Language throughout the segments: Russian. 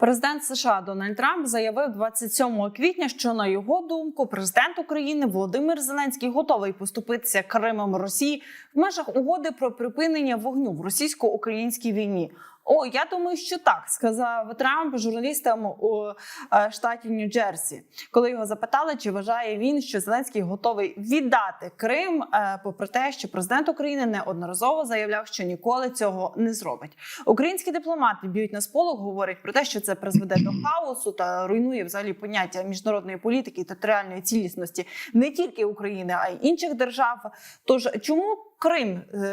Президент США Дональд Трамп заявив 27 квітня, що на його думку президент України Володимир Зеленський готовий поступитися Кримом Росії в межах угоди про припинення вогню в російсько-українській війні. О, я думаю, що так сказав Трамп журналістам у е, штаті Нью-Джерсі, коли його запитали, чи вважає він, що Зеленський готовий віддати Крим, е, попри те, що президент України неодноразово заявляв, що ніколи цього не зробить. Українські дипломати б'ють на сполох, говорять про те, що це призведе до хаосу та руйнує взагалі поняття міжнародної політики і територіальної цілісності не тільки України, а й інших держав. Тож чому Крим е,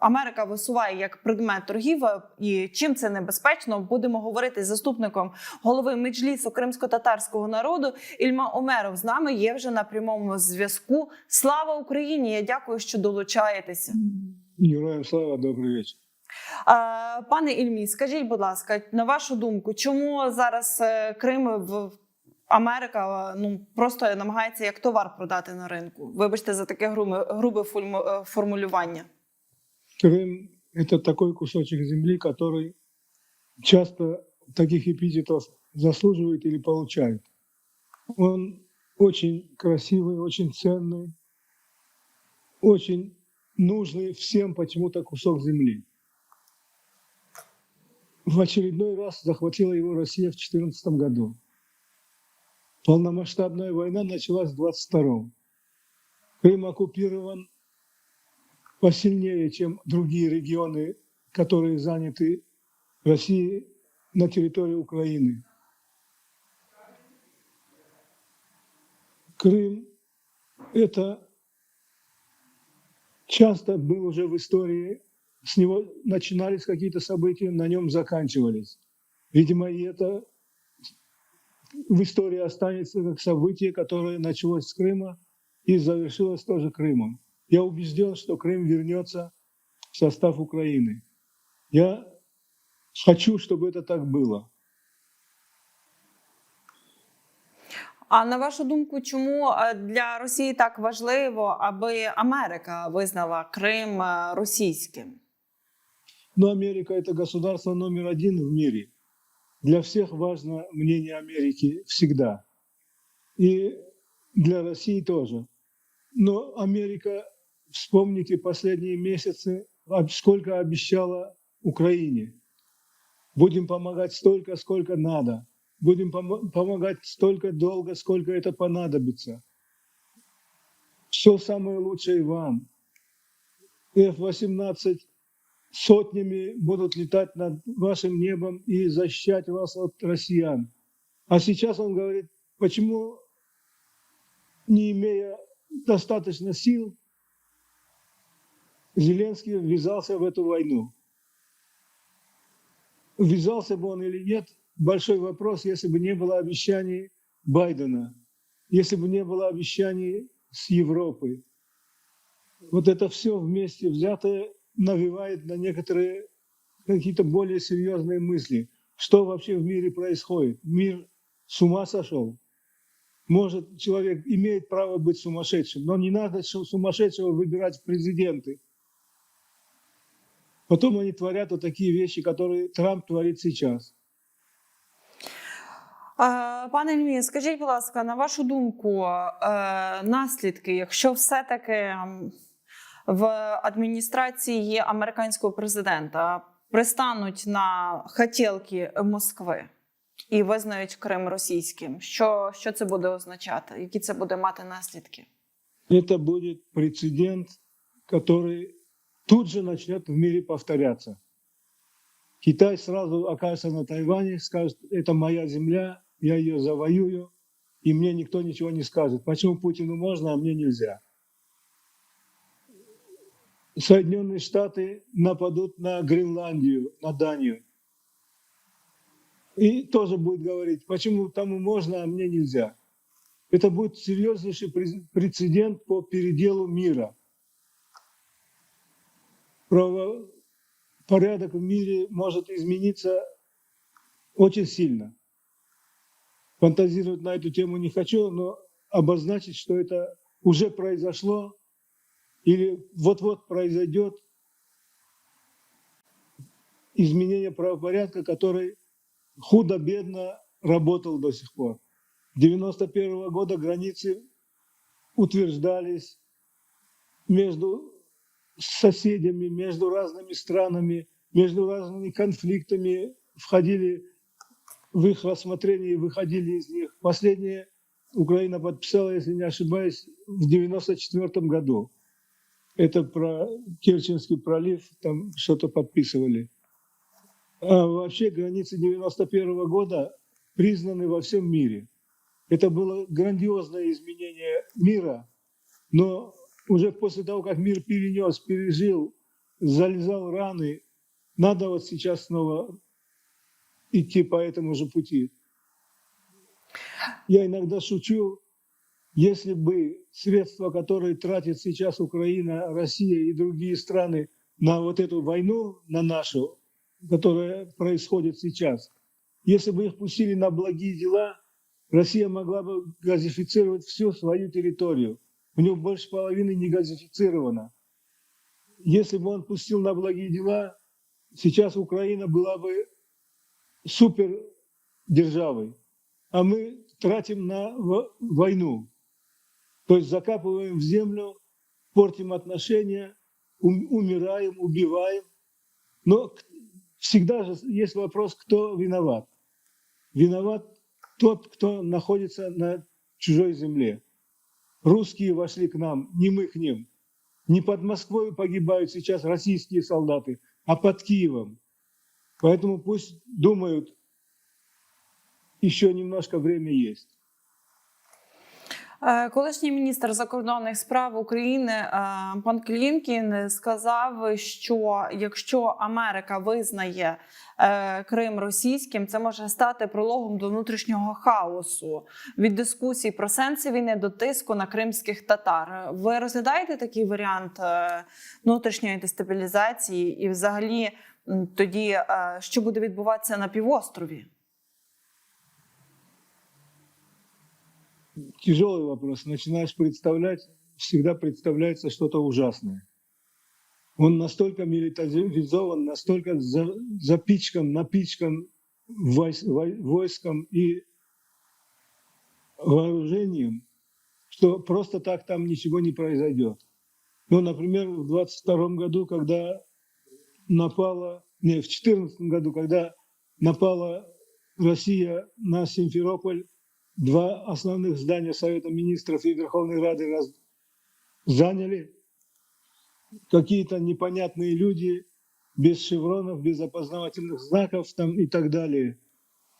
Америка висуває як предмет торгів е, і чим це небезпечно? Будемо говорити з заступником голови Меджлісу кримсько-татарського народу Ільма Омеров. З нами є вже на прямому зв'язку. Слава Україні! Я дякую, що долучаєтеся. Героям слава, добрий вечір. Пане Ільмі, скажіть, будь ласка, на вашу думку, чому зараз е, Крим в Америка ну просто намагається як товар продати на ринку? Вибачте за таке грубе, грубе формулювання. Крым – это такой кусочек земли, который часто таких эпитетов заслуживает или получает. Он очень красивый, очень ценный, очень нужный всем почему-то кусок земли. В очередной раз захватила его Россия в 2014 году. Полномасштабная война началась в 22 Крым оккупирован посильнее, чем другие регионы, которые заняты Россией на территории Украины. Крым – это часто был уже в истории, с него начинались какие-то события, на нем заканчивались. Видимо, и это в истории останется как событие, которое началось с Крыма и завершилось тоже Крымом. Я убежден, что Крым вернется в состав Украины. Я хочу, чтобы это так было. А на вашу думку, чому е, для Росії так важливо, аби Америка визнала Крим е, російським? Но Америка – это государство номер один в мире. Для всех важно мнение Америки всегда. И для России тоже. Но Америка, вспомните последние месяцы, сколько обещала Украине. Будем помогать столько, сколько надо. Будем помо- помогать столько долго, сколько это понадобится. Все самое лучшее вам. F-18 сотнями будут летать над вашим небом и защищать вас от россиян. А сейчас он говорит, почему, не имея достаточно сил, Зеленский ввязался в эту войну. Ввязался бы он или нет, большой вопрос, если бы не было обещаний Байдена, если бы не было обещаний с Европы. Вот это все вместе взятое навевает на некоторые какие-то более серьезные мысли. Что вообще в мире происходит? Мир с ума сошел? Может, человек имеет право быть сумасшедшим, но не надо шу- сумасшедшего выбирать в президенты. Потом они творят вот такие вещи, которые Трамп творит сейчас. Е, Пане Ільмі, скажіть, будь ласка, на вашу думку, е, наслідки, якщо все-таки м, в адміністрації американського президента пристануть на хотілки Москви і визнають Крим російським, що, що це буде означати? Які це буде мати наслідки? Это будет прецедент, который тут же начнет в мире повторяться. Китай сразу окажется на Тайване, скажет, это моя земля, я ее завоюю, и мне никто ничего не скажет. Почему Путину можно, а мне нельзя? Соединенные Штаты нападут на Гренландию, на Данию. И тоже будет говорить, почему тому можно, а мне нельзя. Это будет серьезнейший прецедент по переделу мира. Правопорядок в мире может измениться очень сильно. Фантазировать на эту тему не хочу, но обозначить, что это уже произошло или вот-вот произойдет изменение правопорядка, который худо-бедно работал до сих пор. 91 года границы утверждались между соседями, между разными странами, между разными конфликтами, входили в их рассмотрение и выходили из них. Последнее Украина подписала, если не ошибаюсь, в 94 году. Это про Керченский пролив, там что-то подписывали. А вообще границы 91 года признаны во всем мире. Это было грандиозное изменение мира, но уже после того, как мир перенес, пережил, залезал раны, надо вот сейчас снова идти по этому же пути. Я иногда шучу, если бы средства, которые тратит сейчас Украина, Россия и другие страны на вот эту войну, на нашу, которая происходит сейчас, если бы их пустили на благие дела, Россия могла бы газифицировать всю свою территорию. У него больше половины не газифицировано. Если бы он пустил на благие дела, сейчас Украина была бы супер державой, а мы тратим на во- войну. То есть закапываем в землю, портим отношения, ум- умираем, убиваем. Но всегда же есть вопрос, кто виноват. Виноват тот, кто находится на чужой земле. Русские вошли к нам, не мы к ним. Не под Москвой погибают сейчас российские солдаты, а под Киевом. Поэтому пусть думают, еще немножко время есть. Е, Колишній міністр закордонних справ України е, пан Клімкін сказав, що якщо Америка визнає е, Крим російським, це може стати прологом до внутрішнього хаосу від дискусій про сенси війни до тиску на кримських татар. Ви розглядаєте такий варіант внутрішньої дестабілізації, і взагалі тоді що буде відбуватися на півострові? Тяжелый вопрос. Начинаешь представлять, всегда представляется что-то ужасное. Он настолько милитаризован, настолько за- запичкан, напичкан войс- вой- войском и вооружением, что просто так там ничего не произойдет. Ну, например, в 22 году, когда напала, не, в 14 году, когда напала Россия на Симферополь, два основных здания Совета Министров и Верховной Рады раз заняли какие-то непонятные люди без шевронов, без опознавательных знаков там и так далее.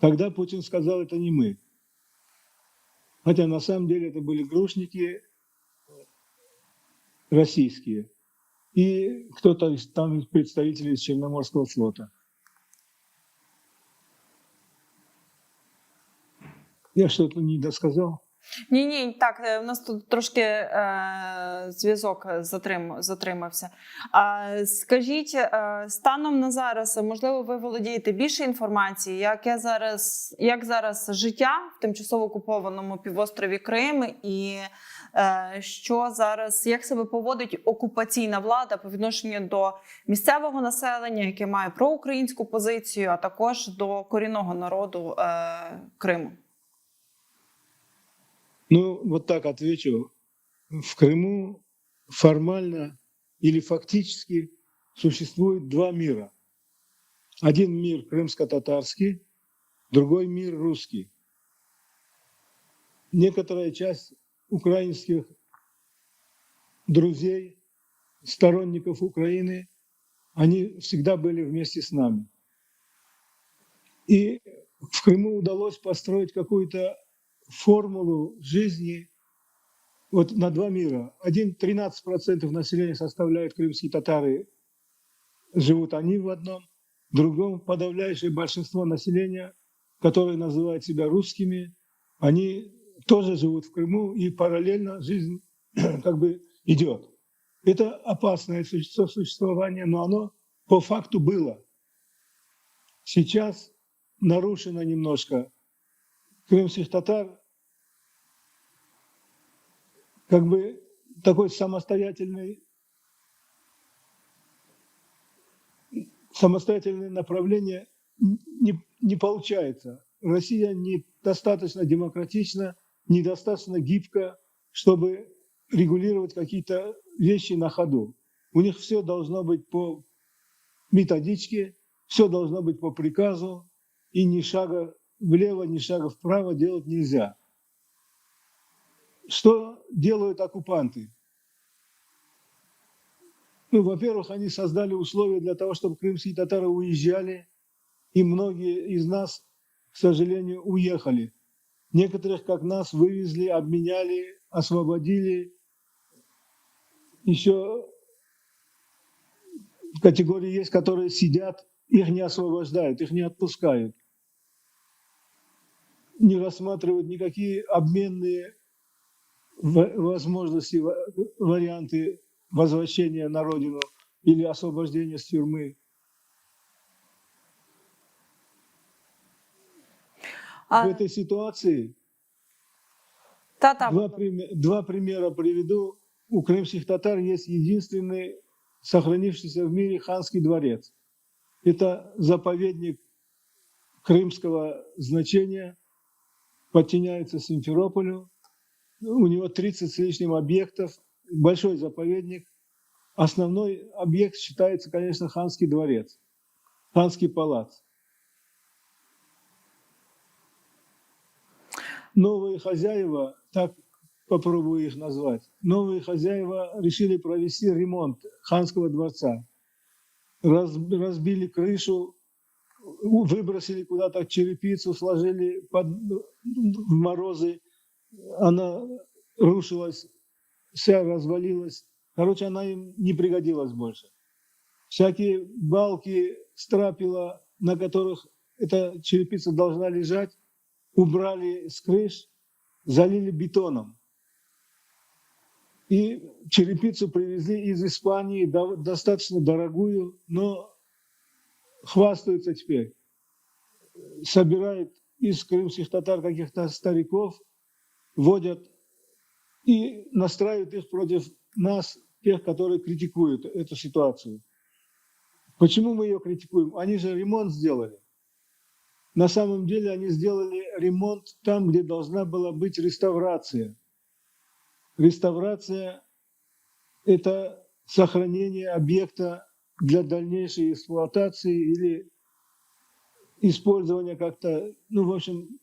Тогда Путин сказал, это не мы. Хотя на самом деле это были грушники российские и кто-то там из Черноморского флота. Я что-то не досказал. Ні, ні, так е, у нас тут трошки е, зв'язок затрим, затримався. А скажіть, е, станом на зараз, можливо, ви володієте більше інформації, яке зараз, як зараз життя в тимчасово окупованому півострові Крим, і е, що зараз, як себе поводить окупаційна влада по відношенню до місцевого населення, яке має проукраїнську позицію, а також до корінного народу е, Криму? Ну, вот так отвечу. В Крыму формально или фактически существует два мира. Один мир крымско-татарский, другой мир русский. Некоторая часть украинских друзей, сторонников Украины, они всегда были вместе с нами. И в Крыму удалось построить какую-то формулу жизни вот на два мира. Один 13% населения составляют крымские татары, живут они в одном, в другом подавляющее большинство населения, которое называет себя русскими, они тоже живут в Крыму, и параллельно жизнь как бы идет. Это опасное суще- существование, но оно по факту было. Сейчас нарушено немножко крымских татар как бы такой самостоятельный самостоятельное направление не, не получается. Россия недостаточно демократична, недостаточно гибка, чтобы регулировать какие-то вещи на ходу. У них все должно быть по методичке, все должно быть по приказу, и ни шага влево, ни шага вправо делать нельзя. Что делают оккупанты? Ну, во-первых, они создали условия для того, чтобы крымские татары уезжали, и многие из нас, к сожалению, уехали. Некоторых, как нас, вывезли, обменяли, освободили. Еще категории есть, которые сидят, их не освобождают, их не отпускают. Не рассматривают никакие обменные возможности, ва- варианты возвращения на родину или освобождения с тюрьмы. А, В этой ситуации та, та, два, два примера приведу. У крымских татар есть единственный сохранившийся в мире ханский дворец. Это заповедник крымского значения, подчиняется Симферополю. У него 30 с лишним объектов, большой заповедник. Основной объект считается, конечно, ханский дворец, ханский палац. Новые хозяева, так попробую их назвать, новые хозяева решили провести ремонт ханского дворца. Раз- разбили крышу, выбросили куда-то черепицу, сложили под, в морозы. Она рушилась, вся развалилась. Короче, она им не пригодилась больше. Всякие балки, страпила, на которых эта черепица должна лежать, убрали с крыш, залили бетоном. И черепицу привезли из Испании, до- достаточно дорогую, но хвастаются теперь. Собирают из крымских татар каких-то стариков, водят и настраивают их против нас, тех, которые критикуют эту ситуацию. Почему мы ее критикуем? Они же ремонт сделали. На самом деле они сделали ремонт там, где должна была быть реставрация. Реставрация – это сохранение объекта для дальнейшей эксплуатации или использования как-то, ну, в общем,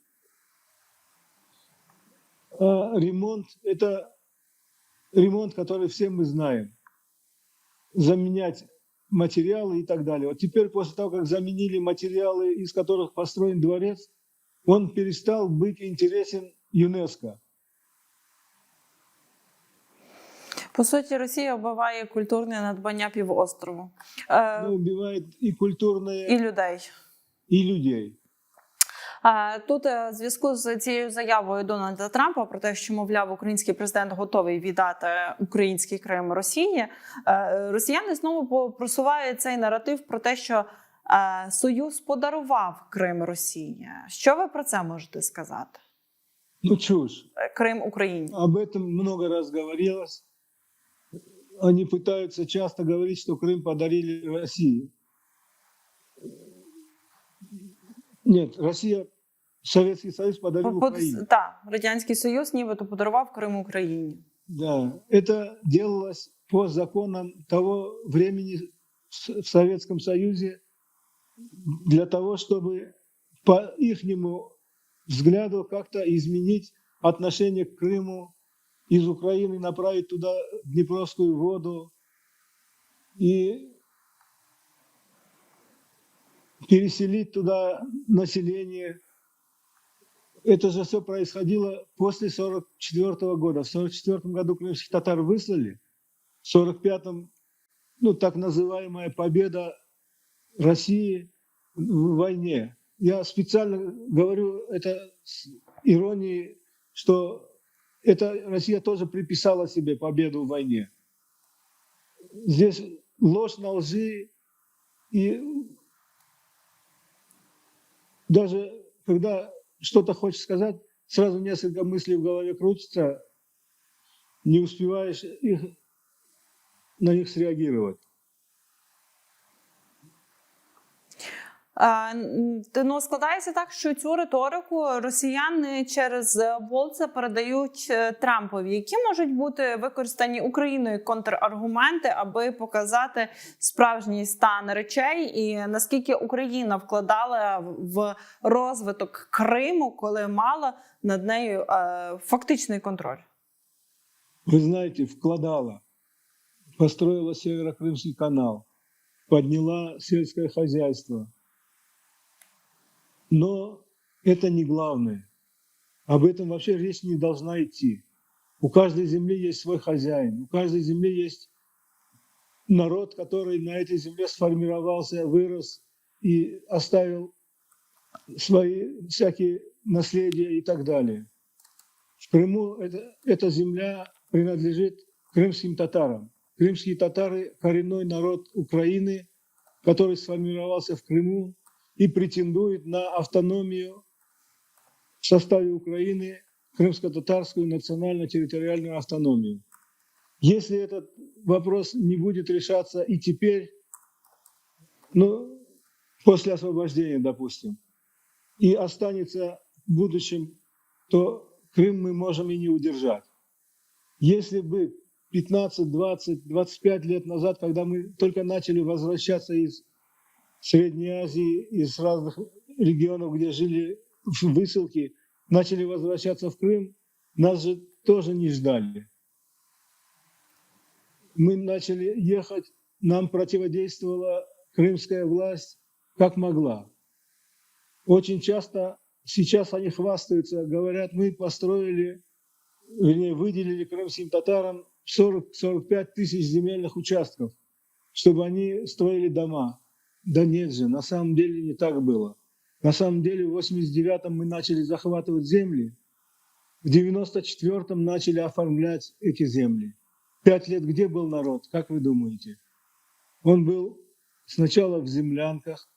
ремонт – это ремонт, который все мы знаем. Заменять материалы и так далее. Вот теперь, после того, как заменили материалы, из которых построен дворец, он перестал быть интересен ЮНЕСКО. По суті, Росія вбиває культурне надбання півострову е, Оно убивает и культурные, і людей. и людей. А Тут е, в зв'язку з цією заявою Дональда Трампа про те, що мовляв, український президент готовий віддати український Крим Росії. е, Росіяни знову по- просувають цей наратив про те, що е, Союз подарував Крим Росії. Що ви про це можете сказати? Ну, чушь. Е, Крим Україні. Об этом много раз говорилось. Они пытаются часто говорить, что Крым подарили России. Нет, Россия, Советский Союз подарил Украине. Так, радянський Союз нібито подарував Крим Україні. Да, это делалось по законам того времени в С- в Советском Союзе для того, чтобы по ихнему взгляду как-то изменить отношение к Крыму, из Украины направить туда Днепровскую воду и переселить туда население. это же все происходило после 1944 года. В 1944 году крымских татар выслали, в 1945 ну, так называемая победа России в войне. Я специально говорю это с иронией, что это Россия тоже приписала себе победу в войне. Здесь ложь на лжи, и даже когда что-то хочешь сказать, сразу несколько мыслей в голове крутится, не успеваешь их, на них среагировать. Ну, складається так, що цю риторику росіяни через Волца передають е, Трампові, які можуть бути використані Україною контраргументи, аби показати справжній стан речей, і наскільки Україна вкладала в розвиток Криму, коли мала над нею е, фактичний контроль. Вы знаете, вкладала, построила Северо-Крымский канал, подняла сельское хозяйство. Но это не главное. Об этом вообще речь не должна идти. У каждой земли есть свой хозяин, у каждой земли есть народ, который на этой земле сформировался, вырос и оставил свои всякие наследия и так далее. В Крыму это, эта земля принадлежит крымским татарам. Крымские татары – коренной народ Украины, который сформировался в Крыму и претендует на автономию в составе Украины, крымско-татарскую национально-территориальную автономию. Если этот вопрос не будет решаться и теперь, ну, после освобождения, допустим, и останется в будущем, то Крым мы можем и не удержать. Если бы 15, 20, 25 лет назад, когда мы только начали возвращаться из Средней Азии, из разных регионов, где жили в высылке, начали возвращаться в Крым, нас же тоже не ждали. Мы начали ехать, нам противодействовала крымская власть как могла. Очень часто сейчас они хвастаются, говорят, мы построили, вернее, выделили крымским татарам 40-45 тысяч земельных участков, чтобы они строили дома. Да нет же, на самом деле не так было. На самом деле в 89-м мы начали захватывать земли, в 94-м начали оформлять эти земли. Пять лет где был народ, как вы думаете? Он был сначала в землянках,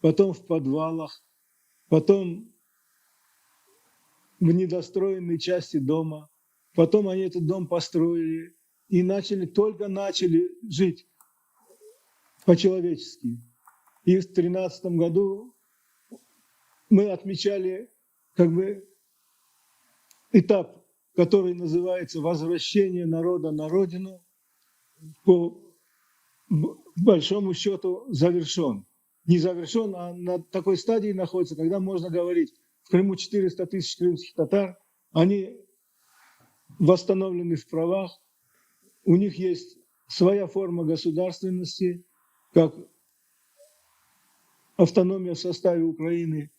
потом в подвалах, потом в недостроенной части дома. Потом они этот дом построили и начали, только начали жить по-человечески. И в тринадцатом году мы отмечали как бы этап, который называется «Возвращение народа на родину», по большому счету завершен. Не завершен, а на такой стадии находится, когда можно говорить, в Крыму 400 тысяч крымских татар, они восстановлены в правах, у них есть своя форма государственности, как автономия в составе Украины.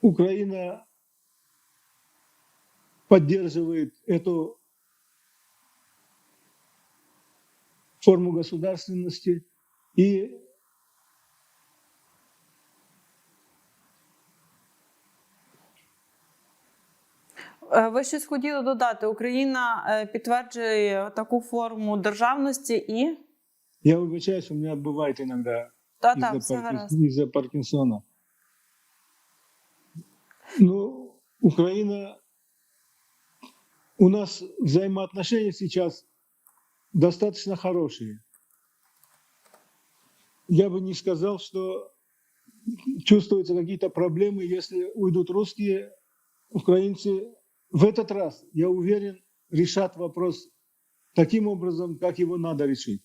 Украина поддерживает эту форму государственности и Е, Ви щось хотіли додати? Україна е, підтверджує таку форму державності і я выбачаюсь, у меня бывает иногда та та из-за, все Паркин- гаразд. из-за Паркинсона. Ну, Украина, у нас взаимоотношения сейчас достаточно хорошие. Я бы не сказал, что чувствуются какие-то проблемы, если уйдут русские, украинцы в этот раз, я уверен, решат вопрос таким образом, как его надо решить.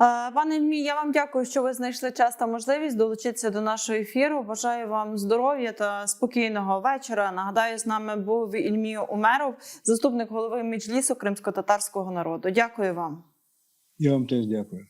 Е, Пане Ільмі, я вам дякую, що ви знайшли час та можливість долучитися до нашого ефіру. Бажаю вам здоров'я та спокійного вечора. Нагадаю, з нами був Ільмій Умеров, заступник голови Меджлісу кримсько-татарського народу. Дякую вам. Я вам теж дякую.